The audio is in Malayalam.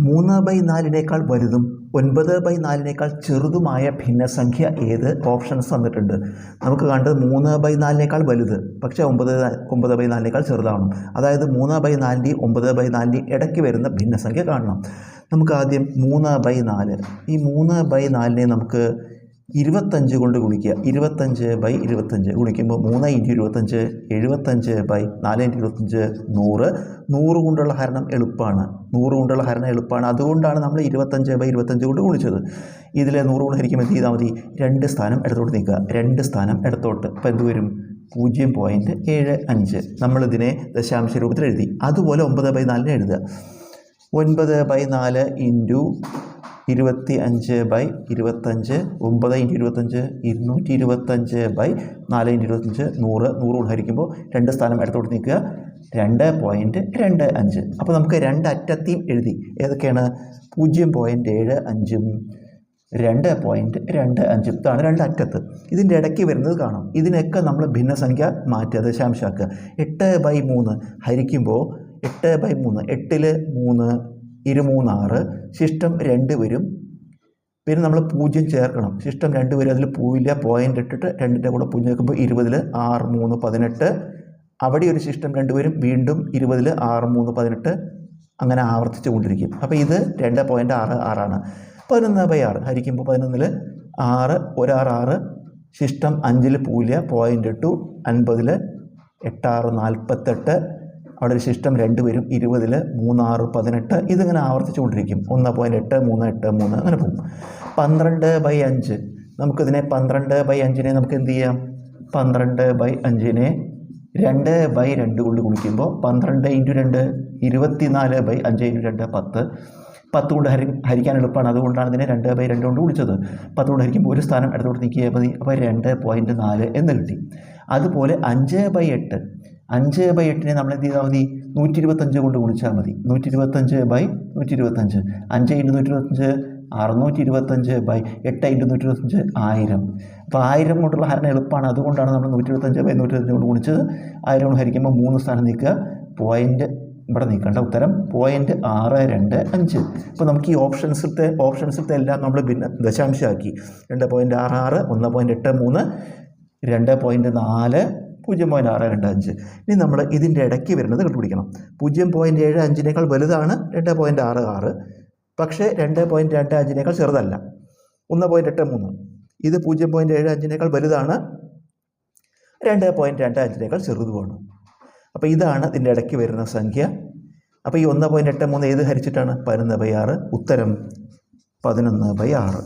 മൂന്ന് ബൈ നാലിനേക്കാൾ വലുതും ഒൻപത് ബൈ നാലിനേക്കാൾ ചെറുതുമായ ഭിന്നസംഖ്യ ഏത്? ഓപ്ഷൻസ് തന്നിട്ടുണ്ട്. നമുക്ക് കണ്ടത് മൂന്ന് ബൈ നാലിനേക്കാൾ വലുത് പക്ഷേ ഒമ്പത് ഒമ്പത് ബൈ നാലിനേക്കാൾ ചെറുതാണ് അതായത് മൂന്ന് ബൈ നാലിന്റെയും ഒമ്പത് ബൈ നാലിന്റെയും ഇടയ്ക്ക് വരുന്ന ഭിന്നസംഖ്യ കാണണം. നമുക്ക് ആദ്യം മൂന്ന് ബൈ നാല്. ഈ മൂന്ന് ബൈ നാലിനെ നമുക്ക് ഇരുപത്തഞ്ച് കൊണ്ട് ഗുണിക്കുക. ഇരുപത്തഞ്ച് ബൈ ഇരുപത്തഞ്ച് ഗുണിക്കുമ്പോൾ മൂന്ന് ഇന്റു ഇരുപത്തഞ്ച് എഴുപത്തഞ്ച് ബൈ നാല് ഇന്റു ഇരുപത്തഞ്ച് നൂറ്. നൂറ് കൊണ്ടുള്ള ഹരണം എളുപ്പമാണ്. നൂറ് കൊണ്ടുള്ള ഹരണം എളുപ്പമാണ്. അതുകൊണ്ടാണ് നമ്മൾ ഇരുപത്തഞ്ച് ബൈ ഇരുപത്തഞ്ച് കൊണ്ട് ഗുണിച്ചത്. ഇതിൽ നൂറ് കൊണ്ട് ഹരിക്കുമ്പോൾ എന്ത് ചെയ്താൽ മതി? രണ്ട് സ്ഥാനം ഇടത്തോട്ട് നീക്കുക. രണ്ട് സ്ഥാനം ഇടത്തോട്ട്. അപ്പോൾ എന്ത് വരും? പൂജ്യം പോയിന്റ് ഏഴ് അഞ്ച്. നമ്മളിതിനെ ദശാംശ രൂപത്തിൽ എഴുതി. അതുപോലെ ഒമ്പത് ബൈ നാലിന് എഴുതുക. ഒൻപത് ബൈ നാല് ഇന്റു ഇരുപത്തി അഞ്ച് ബൈ ഇരുപത്തഞ്ച് ഒമ്പത് ഇന്റു ഇരുപത്തഞ്ച് ഇരുന്നൂറ്റി ഇരുപത്തഞ്ച് ബൈ നാല് ഇന്റു ഇരുപത്തഞ്ച് നൂറ് നൂറ് കൊണ്ട് ഹരിക്കുമ്പോൾ രണ്ട് സ്ഥാനം ഇടത്തോട്ട് നിൽക്കുക രണ്ട് പോയിന്റ് രണ്ട് അഞ്ച്. അപ്പോൾ നമുക്ക് രണ്ട് അറ്റത്തെയും എഴുതി. ഏതൊക്കെയാണ്? പൂജ്യം പോയിന്റ് ഏഴ് അഞ്ചും രണ്ട് പോയിന്റ് രണ്ട് അഞ്ചും. ഇതാണ് രണ്ട് അറ്റത്ത്. ഇതിന്റെ ഇടയ്ക്ക് വരുന്നത് കാണാം. ഇതിനൊക്കെ നമ്മൾ ഭിന്നസംഖ്യ മാറ്റുക ദശാംശമാക്കുക എട്ട് ബൈ മൂന്ന് ഹരിക്കുമ്പോൾ എട്ട് ബൈ മൂന്ന് എട്ടിൽ മൂന്ന് ഇരുമൂന്നാറ് ശിഷ്ടം രണ്ട് വരും. പിന്നെ നമ്മൾ പൂജ്യം ചേർക്കണം. ശിഷ്ടം രണ്ട് വരും അതിൽ പൂവില്ല പോയിന്റ് ഇട്ടിട്ട് രണ്ടിന്റെ കൂടെ പൂജ്യം ചേർക്കുമ്പോൾ ഇരുപതിൽ ആറ് മൂന്ന് പതിനെട്ട്. അവിടെ ഒരു ശിഷ്ടം രണ്ട് വരും വീണ്ടും ഇരുപതിൽ ആറ് മൂന്ന് പതിനെട്ട്. അങ്ങനെ ആവർത്തിച്ചു കൊണ്ടിരിക്കും. അപ്പോൾ ഇത് രണ്ട് പോയിന്റ് ആറ് ആറാണ്. പതിനൊന്ന് ബൈ ആറ് ഹരിക്കുമ്പോൾ പതിനൊന്നിൽ ആറ് ഒരാറ് ആറ്. ശിഷ്ടം അഞ്ചിൽ പൂല പോയിന്റ് ഇട്ടു അൻപതിൽ എട്ടാറ് നാൽപ്പത്തെട്ട്. അവിടെ ഒരു ശിഷ്ടം രണ്ട് വരും ഇരുപതിൽ മൂന്നാറ് പതിനെട്ട് ഇതിങ്ങനെ ആവർത്തിച്ചു കൊണ്ടിരിക്കും ഒന്ന് പോയിന്റ് എട്ട് മൂന്ന് എട്ട് മൂന്ന് അങ്ങനെ പോകും. പന്ത്രണ്ട് ബൈ അഞ്ച്. നമുക്കിതിനെ പന്ത്രണ്ട് ബൈ അഞ്ചിനെ നമുക്ക് എന്ത് ചെയ്യാം? പന്ത്രണ്ട് ബൈ അഞ്ചിനെ രണ്ട് ബൈ രണ്ട് കൊണ്ട് കുളിക്കുമ്പോൾ പന്ത്രണ്ട് ഇന്റു രണ്ട് ഇരുപത്തിനാല് ബൈ അഞ്ച് ഇന്റു രണ്ട് പത്ത്. പത്ത് കൊണ്ട് ഹരി ഹരിക്കാൻ എളുപ്പമാണ്. അതുകൊണ്ടാണ് ഇതിനെ രണ്ട് ബൈ രണ്ട് കൊണ്ട് വിളിച്ചത് പത്ത് കൊണ്ട് ഹരിക്കുമ്പോൾ ഒരു സ്ഥാനം ഇടത്തോട്ട് നീക്കിയാൽ മതി. അപ്പോൾ രണ്ട് പോയിന്റ് നാല് എന്ന് കിട്ടി. അതുപോലെ അഞ്ച് ബൈ എട്ട്. അഞ്ച് ബൈ എട്ടിനെ നമ്മൾ എന്ത് ചെയ്താൽ മതി? നൂറ്റി ഇരുപത്തഞ്ച് കൊണ്ട് ഗുണിച്ചാൽ മതി. നൂറ്റി ഇരുപത്തഞ്ച് ബൈ നൂറ്റി ഇരുപത്തഞ്ച് അഞ്ച് ഇന്റു നൂറ്റി ഇരുപത്തഞ്ച് അറുന്നൂറ്റി ഇരുപത്തഞ്ച് ബൈ എട്ട് ഇന്റു നൂറ്റി ഇരുപത്തഞ്ച് ആയിരം. അപ്പോൾ ആയിരം കൊണ്ടുള്ള ഹരണം എളുപ്പമാണ്. അതുകൊണ്ടാണ് നമ്മൾ നൂറ്റി ഇരുപത്തഞ്ച് ബൈ നൂറ്റി ഇരുപത്തഞ്ച് കൊണ്ട് ഗുണിച്ചത്. ആയിരം കൊണ്ട് ഹരിക്കുമ്പോൾ മൂന്ന് സ്ഥാനം നീക്കുക. പോയിന്റ് ഇവിടെ നീക്കേണ്ട ഉത്തരം പോയിന്റ് ആറ് രണ്ട് അഞ്ച്. അപ്പോൾ നമുക്ക് ഈ ഓപ്ഷൻസിലത്തെ ഓപ്ഷൻസിലത്തെ എല്ലാം നമ്മൾ ഭിന്ന ദശാംശമാക്കി രണ്ട് പോയിന്റ് ആറ് ആറ് ഒന്ന് പോയിന്റ് എട്ട് മൂന്ന് രണ്ട് പോയിന്റ് നാല് പൂജ്യം പോയിന്റ് ആറ് രണ്ട് അഞ്ച്. ഇനി നമ്മൾ ഇതിന്റെ ഇടയ്ക്ക് വരുന്നത് കണ്ടുപിടിക്കണം. പൂജ്യം പോയിന്റ് ഏഴ് അഞ്ചിനേക്കാൾ വലുതാണ് രണ്ട് പോയിന്റ് ആറ് ആറ്. പക്ഷേ രണ്ട് പോയിന്റ് രണ്ട് അഞ്ചിനേക്കാൾ ചെറുതല്ല. ഒന്ന് പോയിന്റ് എട്ട് മൂന്ന്. ഇത് പൂജ്യം പോയിന്റ് ഏഴ് അഞ്ചിനേക്കാൾ വലുതാണ്. രണ്ട് പോയിന്റ് രണ്ട് അഞ്ചിനേക്കാൾ ചെറുതുമാണ്. അപ്പോൾ ഇതാണ് ഇതിന്റെ ഇടയ്ക്ക് വരുന്ന സംഖ്യ. അപ്പോൾ ഈ ഒന്ന് പോയിന്റ് എട്ട് മൂന്ന് ഏത് ഹരിച്ചിട്ടാണ്? പതിനൊന്ന് ബൈ ആറ്. ഉത്തരം പതിനൊന്ന് ബൈ ആറ്.